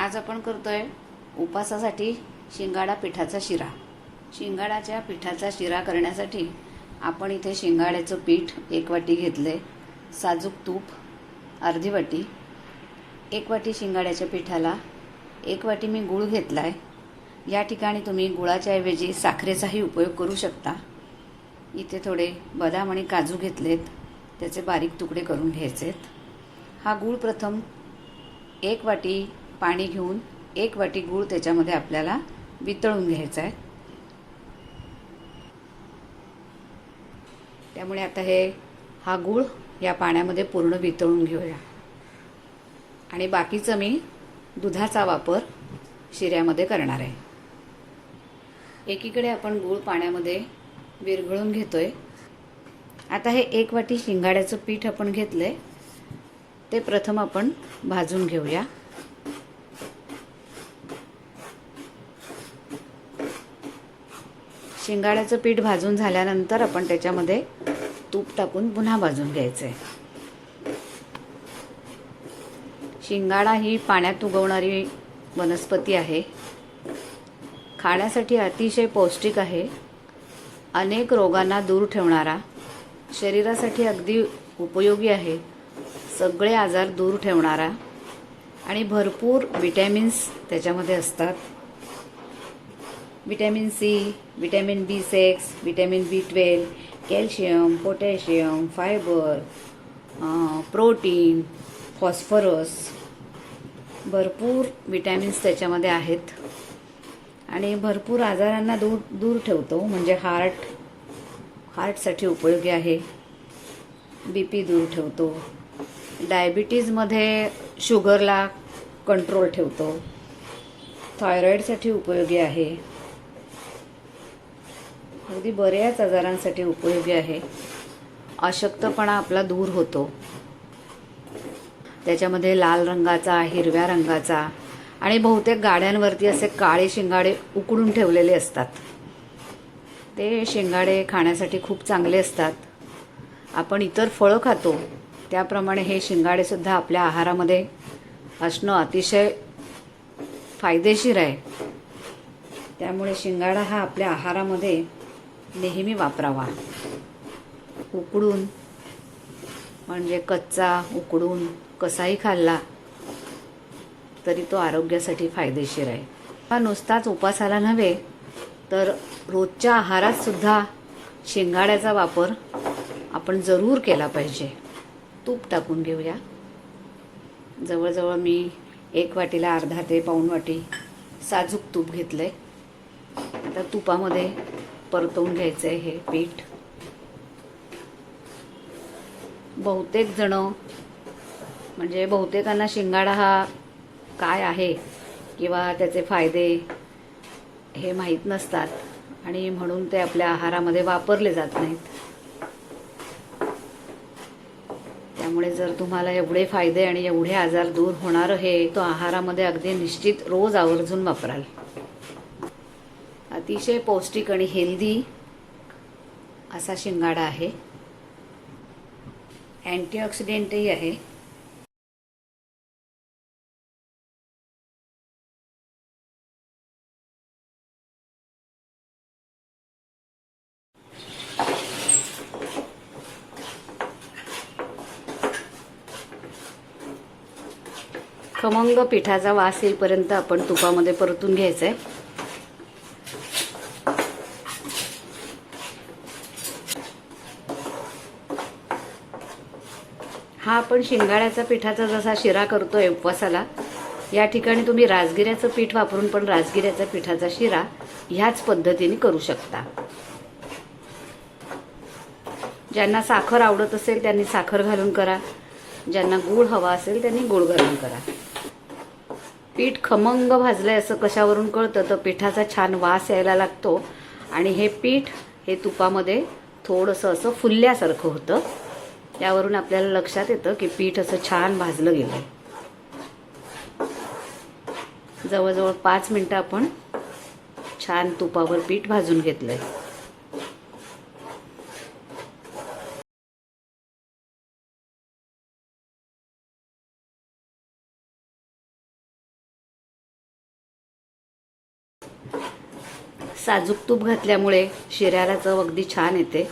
आज आपण करतोय उपासासाठी शिंगाडा पिठाचा शिरा. शिंगाडाच्या पिठाचा शिरा करण्यासाठी आपण इथे शिंगाड्याचं पीठ एक वाटी घेतले साजूक तूप अर्धी वाटी एक वाटी शिंगाड्याच्या पिठाला एक वाटी मी गूळ घेतला आहे या ठिकाणी तुम्ही गुळाच्या ऐवजी साखरेचाही उपयोग करू शकता. इथे थोडे बदाम आणि काजू घेतलेत त्याचे बारीक तुकडे करून घ्यायचेत. हा गूळ प्रथम एक वाटी पाणी घेऊन एक वाटी गूळ त्याच्यामध्ये आपल्याला वितळून घ्यायचा आहे. त्यामुळे आता हे हा गूळ या पाण्यामध्ये पूर्ण वितळून घेऊया. आणि बाकीचं मी दुधाचा वापर शिऱ्यामध्ये करणार आहे. एकीकडे आपण गूळ पाण्यामध्ये विरघळून घेतोय. आता हे एक वाटी शिंगाड्याचं पीठ आपण घेतलंय. ते प्रथम आपण भाजून घेऊया. शिंगाड्याचं पीठ भाजून झाल्यानंतर आपण त्याच्यामध्ये तूप टाकून पुन्हा भाजून घ्यायचं आहे शिंगाडा ही पाण्यात उगवणारी वनस्पती आहे. खाण्यासाठी अतिशय पौष्टिक आहे. अनेक रोगांना दूर ठेवणारा शरीरासाठी अगदी उपयोगी आहे सगळे आजार दूर ठेवणारा आणि भरपूर विटॅमिन्स त्याच्यामध्ये असतात. Vitamin C vitamin B six vitamin B twelve calcium potassium fibre protein phosphorus भरपूर विटॅमिन्स त्याच्यामध्ये आहेत. आणि भरपूर आजारांना दूर दूर ठेवतो. म्हणजे हार्ट हार्टसाठी उपयोगी आहे. बी पी दूर ठेवतो. डायबिटीजमध्ये शुगरला कंट्रोल ठेवतो. थायरॉईडसाठी उपयोगी आहे. अगदी बऱ्याच आजारांसाठी उपयोगी आहे. अशक्तपणा आपला दूर होतो. त्याच्यामध्ये लाल रंगाचा हिरव्या रंगाचा आणि बहुतेक गाड्यांवरती असे काळे शिंगाडे उकडून ठेवलेले असतात. ते शिंगाडे खाण्यासाठी खूप चांगले असतात. आपण इतर फळं खातो. त्याप्रमाणे हे शिंगाडेसुद्धा आपल्या आहारामध्ये असणं अतिशय फायदेशीर आहे. त्यामुळे शिंगाडा हा आपल्या आहारामध्ये नेहमी वापरावा. उकडून म्हणजे कच्चा उकडून कसाही खाल्ला तरी तो आरोग्यासाठी फायदेशीर आहे. हा नुसताच उपासाला नव्हे तर रोजच्या आहारात सुद्धा शेंगाड्याचा वापर आपण जरूर केला पाहिजे. तूप टाकून घेऊया. जवळजवळ मी एक वाटीला अर्धा ते पाऊण वाटी साजूक तूप घेतलं आहे आता तुपामध्ये परतवून घ्यायचं आहे हे पीठ. बहुतेक जण म्हणजे बहुतेकांना शिंगाडा हा काय आहे किंवा त्याचे फायदे हे माहीत नसतात आणि म्हणून ते आपल्या आहारामध्ये वापरले जात नाहीत. त्यामुळे जर तुम्हाला एवढे फायदे आणि एवढे आजार दूर होणार हे तो आहारामध्ये अगदी निश्चित रोज आवर्जून वापराल. अतिशय पौष्टिक आणि हेल्दी असा शिंगाडा आहे. अँटीऑक्सिडेंटही आहे. खमंग पिठाचा वास येईपर्यंत आपण तुपामध्ये परतून घ्यायचं आहे हा आपण शिंगाड्याचा पिठाचा जसा शिरा करतोय उपवासाला या ठिकाणी तुम्ही राजगिऱ्याचं पीठ वापरून पण राजगिऱ्याचा पिठाचा शिरा ह्याच पद्धतीने करू शकता. ज्यांना साखर आवडत असेल त्यांनी साखर घालून करा ज्यांना गूळ हवा असेल त्यांनी गूळ घालून करा. पीठ खमंग भाजलंय असं कशावरून कळतं? तर पिठाचा छान वास यायला लागतो आणि हे पीठ हे तुपामध्ये थोडंसं असं फुलल्यासारखं होतं. यावरून आपल्याला लक्षात येतं की पीठ असं छान भाजलं गेलं आहे जवळजवळ पाच मिनटं आपण छान तुपावर पीठ भाजून घेतलं आहे साजूक तूप घातल्यामुळे शिऱ्याला चव अगदी छान येते.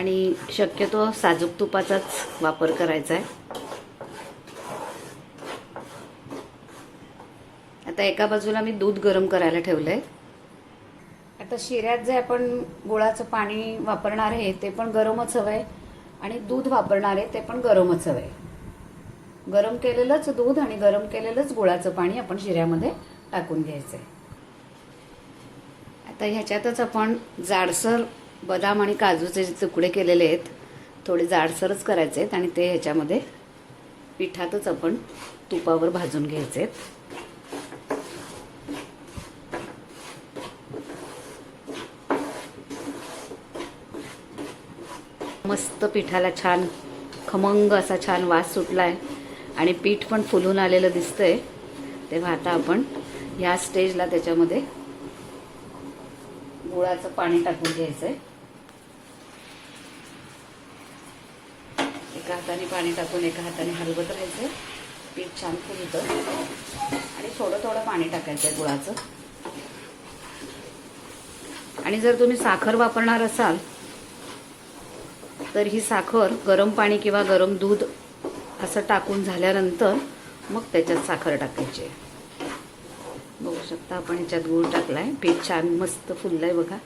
आणि शक्यतो साजूक तुपाचाच वापर करायचा आहे. आता एका बाजूला मी दूध गरम करायला ठेवलं आहे आता शिऱ्यात जे आपण गुळाचं पाणी वापरणार आहे ते पण गरमच हवं आहे आणि दूध वापरणार आहे ते पण गरमच हवं आहे गरम केलेलंच दूध आणि गरम केलेलंच गुळाचं पाणी आपण शिऱ्यामध्ये टाकून घ्यायचं आहे आता ह्याच्यातच आपण जाडसर बदाम आणि काजूचे जे तुकडे केलेले आहेत थोडे जाडसरच करायचे आहेत आणि ते ह्याच्यामध्ये पिठातच आपण तुपावर भाजून घ्यायचे आहेत. मस्त पिठाला छान खमंग असा छान वास सुटला आहे आणि पीठ पण फुलून आलेलं दिसतंय. तेव्हा आता आपण ह्या स्टेजला त्याच्यामध्ये गुळाचं पाणी टाकून घ्यायचं आहे एका हाताने पाणी टाकून एका हाताने हलवत राहायचं. पीठ छान फुलतं. आणि थोडं थोडं पाणी टाकायचं आहे गुळाचं. आणि जर तुम्ही साखर वापरणार असाल तर ही साखर गरम पाणी किंवा गरम दूध असं टाकून झाल्यानंतर मग त्याच्यात साखर टाकायची बघू शकता आपण ह्याच्यात गूळ टाकलाय. पीठ छान मस्त फुललंय बघा.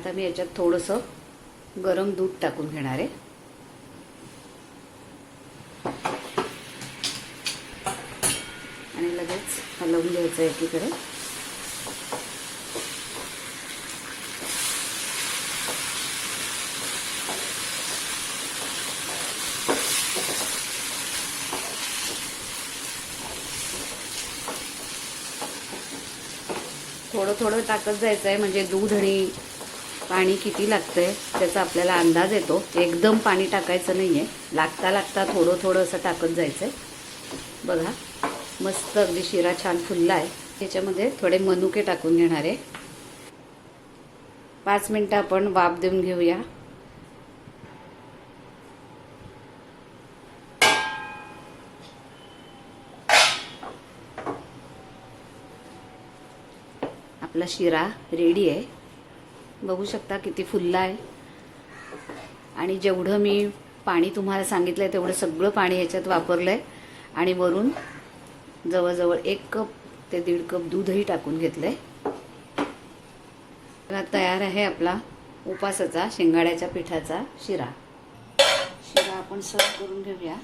आता मी याच्यात थोडंसं गरम दूध टाकून घेणार आहे. आणि लगेच हलवून घ्यायचं एकीकडे. थोडं थोडं टाकत जायचं आहे म्हणजे दूध आणि पाणी किती लागतंय त्याचा आपल्याला अंदाज येतो. एकदम पाणी टाकायचं नाही आहे लागता लागता थोडं थोडं असं टाकत जायचं आहे बघा मस्त अगदी शिरा छान फुलला आहे त्याच्यामध्ये थोडे मनुके टाकून घेणार आहे. पाच मिनटं आपण वाफ देऊन घेऊया. आपला शिरा रेडी आहे. बघू शकता किती फुलला आहे. आणि जेवढं मी पाणी तुम्हाला सांगितलं आहे तेवढं सगळं पाणी ह्याच्यात वापरलं आहे आणि वरून जवळजवळ एक कप ते दीड कप दूधही टाकून घेतलं आहे तयार आहे आपला उपासाचा शेंगाड्याच्या पिठाचा शिरा. शिरा आपण सर्व करून घेऊया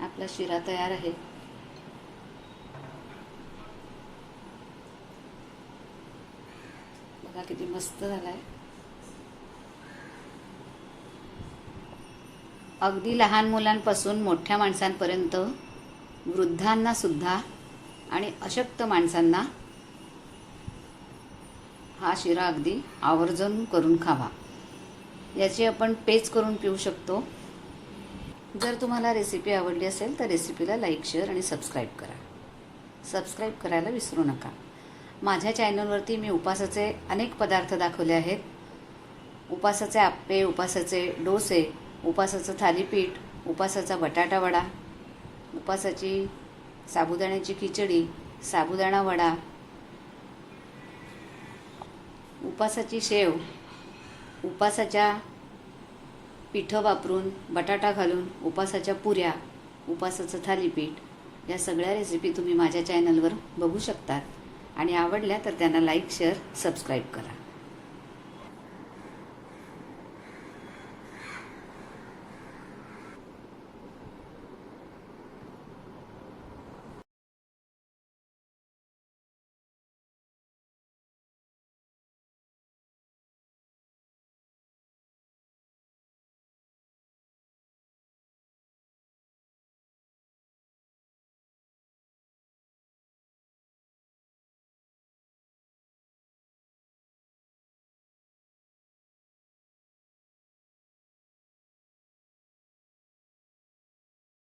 आपला शिरा तयार आहे. बघा किती मस्त झालाय. अगदी लहान मुलांपासून मोठ्या माणसांपर्यंत वृद्धांना सुद्धा आणि अशक्त माणसांना हा शिरा अगदी आवर्जून करून खावा. याची आपण पेच करून पिऊ शकतो. जर तुम्हाला रेसिपी आवडली असेल तर रेसिपीला लाईक शेअर आणि सबस्क्राईब करा. सबस्क्राईब करायला विसरू नका. माझ्या चॅनलवरती मी उपासाचे अनेक पदार्थ दाखवले आहेत. उपासाचे आप्पे उपासाचे डोसे उपासाचं थालीपीठ उपासाचा बटाटा वडा उपासाची साबुदाण्याची खिचडी साबुदाणा वडा उपासाची शेव उपासाच्या पिठं वापरून बटाटा घालून उपासाच्या पुऱ्या उपासाचं थालीपीठ या सगळ्या रेसिपी तुम्ही माझ्या चॅनलवर बघू शकतात. आणि आवडल्या तर त्यांना लाईक शेअर सबस्क्राईब करा.